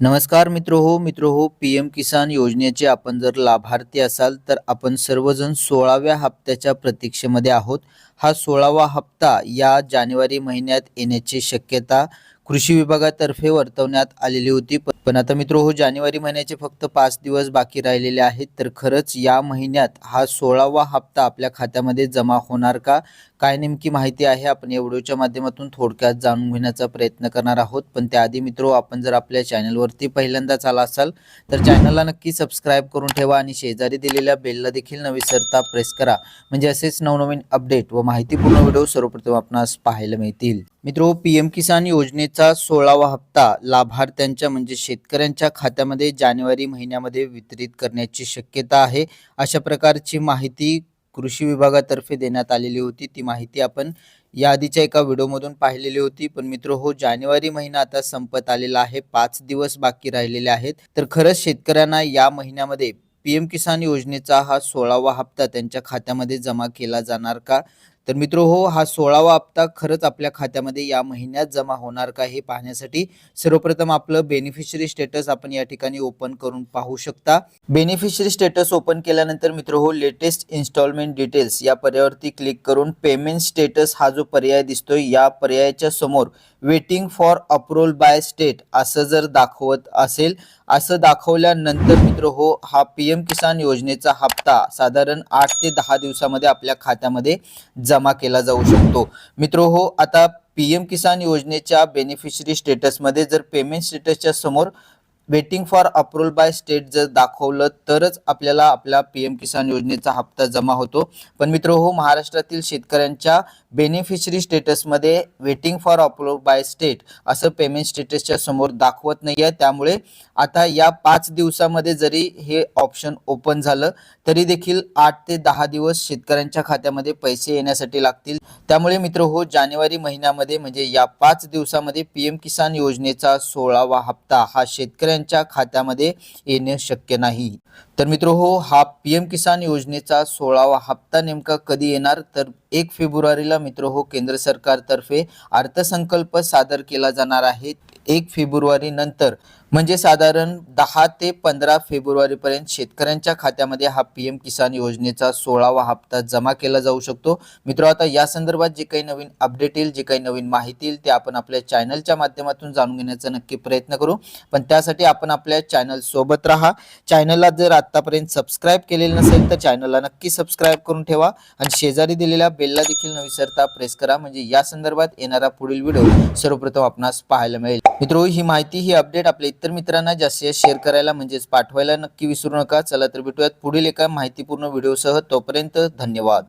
नमस्कार मित्र हो मित्र हो पी एम किसान योजनेचे आपण जर लाभार्थी असाल तर आपण सर्वजण सोळाव्या हप्त्याच्या प्रतीक्षेमध्ये आहोत. हा सोळावा हप्ता या जानेवारी महिन्यात येण्याची शक्यता कृषी विभागातर्फे वर्तवण्यात आलेली होती. पण आता मित्र हो जानेवारी महिन्याचे फक्त पाच दिवस बाकी राहिलेले आहेत. तर खरंच या महिन्यात हा सोळावा हप्ता आपल्या खात्यामध्ये जमा होणार का? काय नेमकी माहिती आहे? आपण या व्हिडिओच्या माध्यमातून थोडक्यात जाणून घेण्याचा प्रयत्न करणार आहोत. पण त्याआधी मित्रो हो, आपण जर आपल्या चॅनलवरती पहिल्यांदाच आला असाल तर चॅनलला नक्की सबस्क्राईब करून ठेवा आणि शेजारी दिलेल्या बेलला देखील न विसरता प्रेस करा. म्हणजे असेच नवनवीन अपडेट व माहितीपूर्ण व्हिडिओ सर्वप्रथम आपणास पाहायला मिळतील. मित्रो हो, पी एम किसान योजनेचा सोळावा हप्ता लाभार्थ्यांच्या म्हणजे शेतकऱ्यांच्या खात्यामध्ये जानेवारी महिन्यामध्ये वितरित करण्याची शक्यता आहे. अशा प्रकारची माहिती कृषी विभागातर्फे देण्यात आलेली होती. ती माहिती आपण या आधीच्या एका व्हिडिओमधून पाहिलेली होती. पण मित्र हो जानेवारी महिना आता संपत आलेला आहे. पाच दिवस बाकी राहिलेले आहेत. तर खरंच शेतकऱ्यांना या महिन्यामध्ये पी एम किसान योजनेचा हा सोळावा हप्ता त्यांच्या खात्यामध्ये जमा केला जाणार का? तर मित्र हो हा सोळावा हप्ता खरंच आपल्या खात्यामध्ये या महिन्यात जमा होणार का हे पाहण्यासाठी सर्वप्रथम आपलं बेनिफिशरी स्टेटस आपण या ठिकाणी ओपन करून पाहू शकता. बेनिफिशरी स्टेटस ओपन केल्यानंतर मित्र हो लेटेस्ट इन्स्टॉलमेंट डिटेल्स या पर्यायावरती क्लिक करून पेमेंट स्टेटस हा जो पर्याय दिसतोय या पर्यायाच्या समोर waiting for approval by state असं जर दाखवत असेल असं दाखवल्यानंतर मित्र हो हा पी एम किसान योजनेचा हप्ता साधारण आठ ते दहा दिवसामध्ये आपल्या खात्यामध्ये जमा केला जाऊ शकतो. मित्र हो आता पी एम किसान योजनेच्या बेनिफिशरी स्टेटसमध्ये जर पेमेंट स्टेटसच्या समोर waiting for approval by state जर दाखवलं तरच आपल्याला आपला पी एम किसान योजनेचा हप्ता जमा होतो. पण मित्र हो महाराष्ट्रातील शेतकऱ्यांच्या beneficiary स्टेटसमध्ये waiting for approval by state असं पेमेंट स्टेटसच्या समोर दाखवत नाही आहे त्यामुळे आता या पाच दिवसामध्ये जरी हे ऑप्शन ओपन झालं तरी देखील आठ ते दहा दिवस शेतकऱ्यांच्या खात्यामध्ये पैसे येण्यासाठी लागतील. त्यामुळे मित्र हो जानेवारी महिन्यामध्ये म्हणजे या पाच दिवसामध्ये पी एम किसान योजनेचा सोळावा हप्ता हा शेतकऱ्यांच्या खात्यामध्ये येणे शक्य नाही. तर मित्र हो हा पी एम किसान योजनेचा सोळावा हप्ता नेमका कधी येणार? तर एक फेब्रुवारीला मित्र हो केंद्र सरकारतर्फे अर्थसंकल्प सादर केला जाणार आहे. एक फेब्रुवारी नंतर म्हणजे साधारण दहा ते पंधरा फेब्रुवारीपर्यंत शेतकऱ्यांच्या खात्यामध्ये हा पी एम किसान योजनेचा सोळावा हप्ता जमा केला जाऊ शकतो. मित्र आता या संदर्भात जे काही नवीन अपडेट येईल जे काही नवीन माहिती येईल ते आपण आपल्या चॅनलच्या माध्यमातून जाणून घेण्याचा नक्की प्रयत्न करू. पण त्यासाठी आपण आपल्या चॅनल सोबत राहा. चॅनलला जर आतापर्यंत सबस्क्राईब केलेलं नसेल तर चॅनलला नक्की सबस्क्राईब करून ठेवा. आणि शेजारी दिलेल्या बेलला देखील न विसरता प्रेस करा. म्हणजे या संदर्भात येणारा पुढील व्हिडिओ सर्वप्रथम आपणास पाहायला मिळेल. मित्रो ही माहिती ही अपडेट आपल्या इतर मित्रांना जास्तीत जास्त शेअर करायला म्हणजेच पाठवायला नक्की विसरू नका. चला तर भेटूयात पुढील एका माहितीपूर्ण व्हिडिओसह तोपर्यंत धन्यवाद.